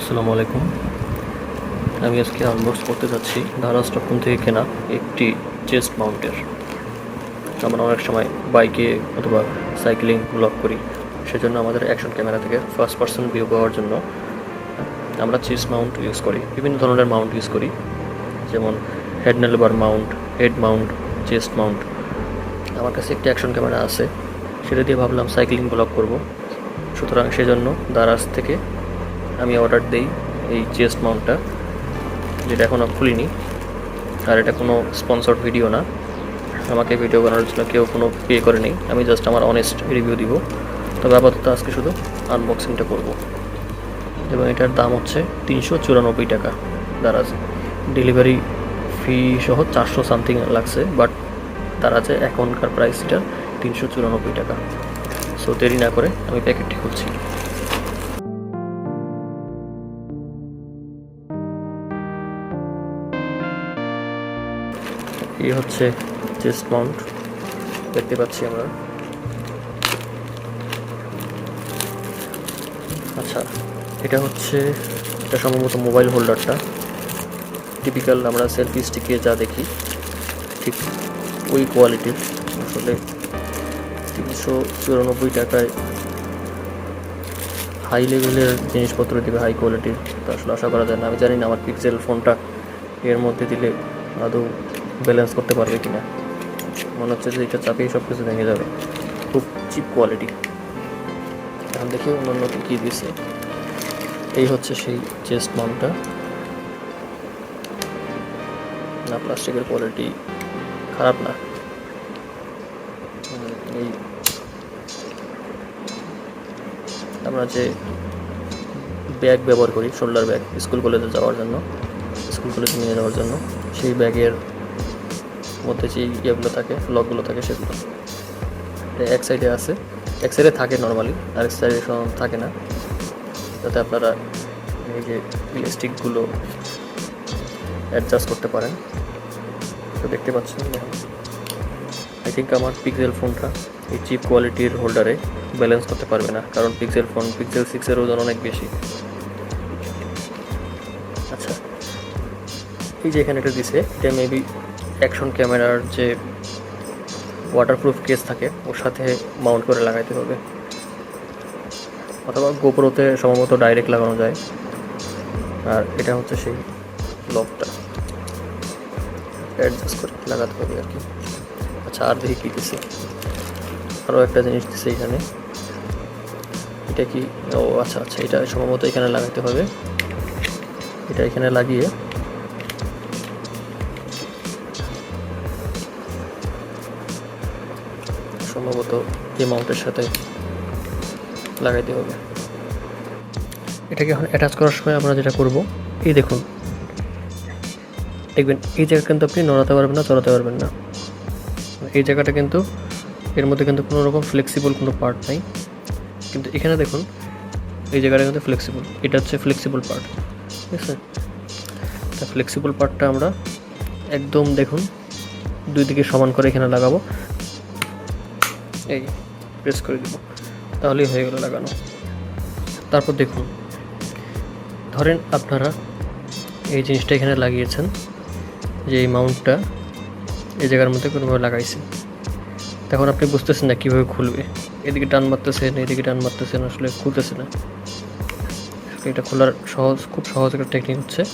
আসসালামু আলাইকুম। আমি আজকে আনবক্স করতে যাচ্ছি ধারা স্টকন থেকে কেনা একটি চেস্ট মাউন্টের আমরা অনেক সময় বাইকে অথবা সাইক্লিং ব্লগ করি, সেজন্য আমাদের অ্যাকশন ক্যামেরা থেকে ফার্স্ট পার্সন ভিউ পাওয়ার জন্য আমরা চেস্ট মাউন্ট ইউজ করি, বিভিন্ন ধরনের মাউন্ট ইউজ করি, যেমন handlebar mount head mount chest mount আমার কাছে একটি অ্যাকশন ক্যামেরা আছে, সেটা দিয়ে ভাবলাম সাইক্লিং ব্লগ করব। সুতরাং সেজন্য দারাজ থেকে আমি অর্ডার দিই এই চেস্ট মাউন্টটা যেটা এখনও খুলিনি। আর এটা কোনো স্পন্সর্ড ভিডিও না। আমাকে ভিডিও বানানোর জন্য কেউ কোনো পে করেনি আমি জাস্ট আমার অনেস্ট রিভিউ দিব। তবে আপাতত আজকে শুধু আনবক্সিংটা করব। এবং এটার দাম হচ্ছে তিনশো চুরানব্বই টাকা। দারাজ ডেলিভারি ফি সহ চারশো সামথিং লাগছে বাট তার আছে এখনকার প্রাইসটা তিনশো চুরানব্বই টাকা। সো দেরি না করে আমি প্যাকেটটি খুলছি। এই হচ্ছে চেস্ট মাউন্ট দেখতে পাচ্ছি আমরা। আচ্ছা এটা হচ্ছে, এটা সম্ভবত মোবাইল হোল্ডারটা টিপিক্যাল আমরা সেলফি স্টিকে যা দেখি, ঠিক ওই কোয়ালিটির আসলে তিনশো চুরানব্বই টাকায় হাই লেভেলের জিনিসপত্র দিবে হাই কোয়ালিটির তো আসলে আশা করা যায় না। আমি জানি না আমার পিক্সেল ফোনটা এর মধ্যে দিলে আদৌ ব্যালেন্স করতে পারবে কি না মনে হচ্ছে যে এটা চাপিয়ে সব কিছু ভেঙে যাবে। খুব চিপ কোয়ালিটি এখন দেখি অন্যান্য কী কী দিছে। এই হচ্ছে সেই চেস্ট মাউন্টটা না প্লাস্টিকের কোয়ালিটি খারাপ না। এই আমরা যে ব্যাগ ব্যবহার করি শোল্ডার ব্যাগ স্কুল কলেজে যাওয়ার জন্য স্কুল কলেজে নিয়ে যাওয়ার জন্য, সেই ব্যাগের মধ্যে যে ইয়েগুলো থাকে, লকগুলো থাকে সেগুলো। এক সাইডে আছে, এক সাইডে থাকে নর্মালি আর এক সাইডে থাকে না। যাতে আপনারা এই যে ইলাস্টিকগুলো অ্যাডজাস্ট করতে পারেন। তো দেখতে পাচ্ছেন আই থিঙ্ক আমার পিক্সেল ফোনটা এই চিপ কোয়ালিটির হোল্ডারে ব্যালেন্স করতে পারবে না, কারণ পিক্সেল ফোন পিক্সেল সিক্সের ওজন অনেক বেশি। আচ্ছা এই যে এখানে একটা দিছে, এটা মেবি অ্যাকশন ক্যামেরার যে ওয়াটারপ্রুফ কেস থাকে, ওর সাথে মাউন্ট করে লাগাইতে হবে। অথবা গোপ্রোতে সম্ভবত ডাইরেক্ট লাগানো যায়। আর এটা হচ্ছে সেই লকটা অ্যাডজাস্ট করে লাগাতে হবে আর কি। আচ্ছা আর দেখি কী দিছে। আরও একটা জিনিস দিছে এখানে। এটা কি? ও আচ্ছা আচ্ছা এটা সম্ভবত এখানে লাগাতে হবে। এটা এখানে লাগিয়ে সম্ভবত এই মাউন্টের সাথে লাগাইতে হবে। এটাকে এখন অ্যাটাচ করার সময় আমরা যেটা করব, এই দেখুন। দেখবেন, এই জায়গা কিন্তু আপনি নড়াতে পারবেন না, চড়াতে পারবেন না। এই জায়গাটা কিন্তু, এর মধ্যে কিন্তু কোনো রকম ফ্লেক্সিবল কোনো পার্ট নাই। কিন্তু এখানে দেখুন, এই জায়গাটা কিন্তু ফ্লেক্সিবল এটা হচ্ছে ফ্লেক্সিবল পার্ট ঠিক আছে? তা ফ্লেক্সিবল পার্টটা আমরা একদম দেখুন, দুই দিকে সমান করে এখানে লাগাবো। এই প্রেস করে দিব। তাহলেই হয়ে গেল লাগানো। তারপর দেখুন, ধরেন আপনারা এই জিনিসটা এখানে লাগিয়েছেন, যে এই মাউন্টটা এই জায়গার মধ্যে কোনোভাবে লাগাইছেন তখন আপনি বুঝতেছেন না কীভাবে খুলবে। এদিকে টান মারতেছেন, এদিকে টান মারতেছেন, আসলে খুলতেছে না। এটা খোলার সহজ, খুব সহজ একটা টেকনিক হচ্ছে।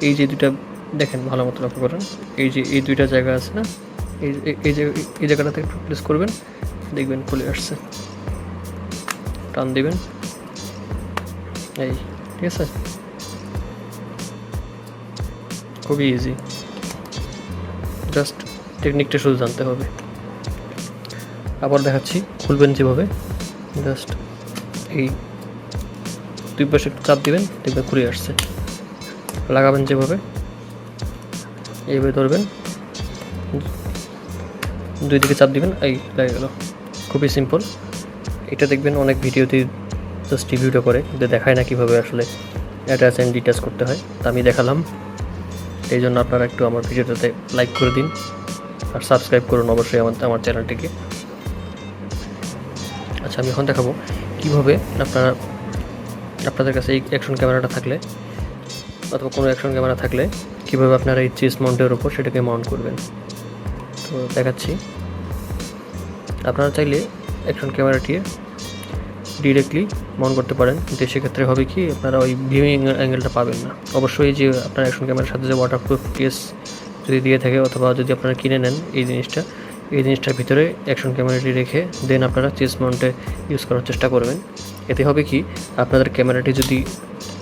এই যে দুইটা, দেখেন ভালো মতো লক্ষ্য করেন। এই যে, এই দুইটা জায়গা আছে না? এই, এই- জায়গাটাতে একটু প্রেস করবেন। দেখবেন, খুলে আসছে। টান দিবেন। এই, ঠিক আছে? খুবই ইজি জাস্ট টেকনিকটা শুধু জানতে হবে। আবার দেখাচ্ছি, খুলবেন যেভাবে। জাস্ট এই দুই পাশে একটু চাপ দিবেন, দেখবেন ঘুরে আসছে। লাগাবেন যেভাবে। এইভাবে ধরবেন। দুই দিকে চাপ দিবেন, এই লেগে গেল। খুবই সিম্পল এটা দেখবেন অনেক ভিডিওতে জাস্ট করে কিন্তু দেখায় না কীভাবে আসলে অ্যাটাচ অ্যান্ড ডিটাচ করতে হয়। তা আমি দেখালাম। এই জন্য আপনারা একটু আমার ভিডিওটাতে লাইক করে দিন। আর সাবস্ক্রাইব করুন অবশ্যই আমার আমার চ্যানেলটিকে আচ্ছা আমি এখন দেখাবো কীভাবে আপনারা, আপনাদের কাছে এই অ্যাকশন ক্যামেরাটা থাকলে অথবা কোনো অ্যাকশন ক্যামেরা থাকলে কীভাবে আপনারা এই চেস মাউন্টের ওপর সেটাকে মাউন্ট করবেন। তো দেখাচ্ছি। আপনারা চাইলে অ্যাকশন ক্যামেরাটি ডিরেক্টলি মাউন্ট করতে পারেন। কিন্তু সেক্ষেত্রে হবে কি, আপনারা ওই ভিউইং অ্যাঙ্গেলটা পাবেন না। অবশ্যই যে আপনার অ্যাকশন ক্যামেরার সাথে যে ওয়াটারপ্রুফ কেস যদি দিয়ে থাকে অথবা যদি আপনারা কিনে নেন এই জিনিসটা, এই জিনিসটার ভিতরে অ্যাকশন ক্যামেরাটি রেখে দেন আপনারা চেস মাউন্টে ইউজ করার চেষ্টা করবেন। এতে হবে কি, আপনাদের ক্যামেরাটি যদি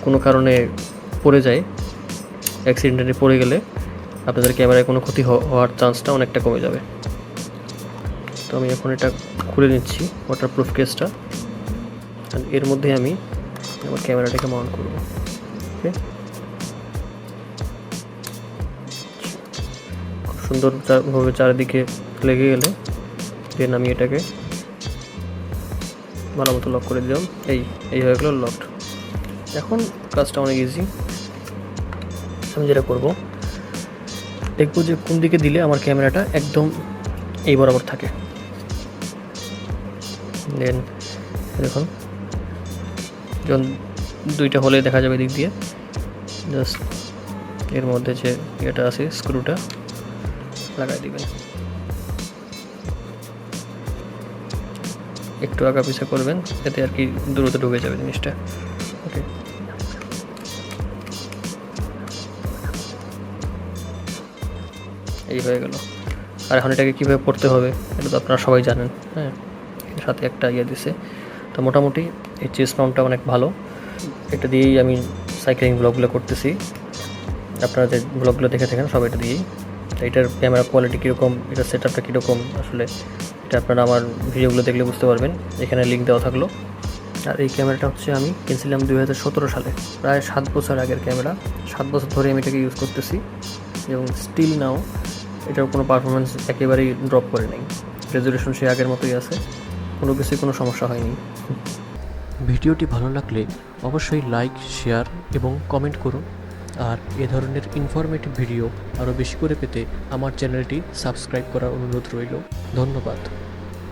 কোনো কারণে পড়ে যায় অ্যাক্সিডেন্টে পড়ে গেলে আপনাদের ক্যামেরায় কোনো ক্ষতি হওয়ার চান্সটা অনেকটা কমে যাবে। তো আমি এখন এটা খুলে নিচ্ছি ওয়াটারপ্রুফ কেসটা আর এর মধ্যে আমি আমার ক্যামেরাটাকে মাউন্ট করব। ওকে খুব সুন্দরভাবে চারিদিকে লেগে গেলে দেন আমি এটাকে ভালো মতো লক করে দিলাম। এই এই হয়ে গেলো লকড এখন কাজটা অনেক ইজি আমি যেটা করব, দেখব যে কোন দিকে দিলে আমার ক্যামেরাটা একদম এই বরাবর থাকে। দেন দেখুন যখন দুইটা হলে দেখা যাবে দিক দিয়ে। জাস্ট এর মধ্যে যে ইয়েটা আছে স্ক্রুটা লাগাই দিবেন। একটু আগা পিছা করবেন এতে আর কি দ্রুত ঢুকে যাবে জিনিসটা। ওকে এই হয়ে গেল। আর এখন এটাকে কীভাবে পড়তে হবে, এটা তো আপনারা সবাই জানেন হ্যাঁ? সাথে একটা ইয়ে দিছে। তো মোটামুটি এই চেস মাউন্টটা অনেক ভালো। এটা দিয়েই আমি সাইক্লিং ব্লগগুলো করতেছি। আপনারা যে ব্লগগুলো দেখে থাকেন সব এটা দিয়েই। তো এটার ক্যামেরা কোয়ালিটি কীরকম, এটার সেট আপটা কীরকম, আসলে এটা আপনারা আমার ভিডিওগুলো দেখলে বুঝতে পারবেন। এখানে লিঙ্ক দেওয়া থাকল। আর এই ক্যামেরাটা হচ্ছে আমি কিনছিলাম দুই হাজার সতেরো সালে। প্রায় সাত বছর আগের ক্যামেরা সাত বছর ধরে আমি এটাকে ইউজ করতেছি। এবং স্টিল নাও এটার কোনো পারফরমেন্স একেবারেই ড্রপ করে নেই। রেজুলেশন সে আগের মতোই আছে। কোনো কিছুই কোনো সমস্যা হয়নি। ভিডিওটি ভালো লাগলে অবশ্যই লাইক, শেয়ার এবং কমেন্ট করুন। আর এ ধরনের ইনফরমেটিভ ভিডিও আরও বেশি করে পেতে আমার চ্যানেলটি সাবস্ক্রাইব করার অনুরোধ রইল। ধন্যবাদ।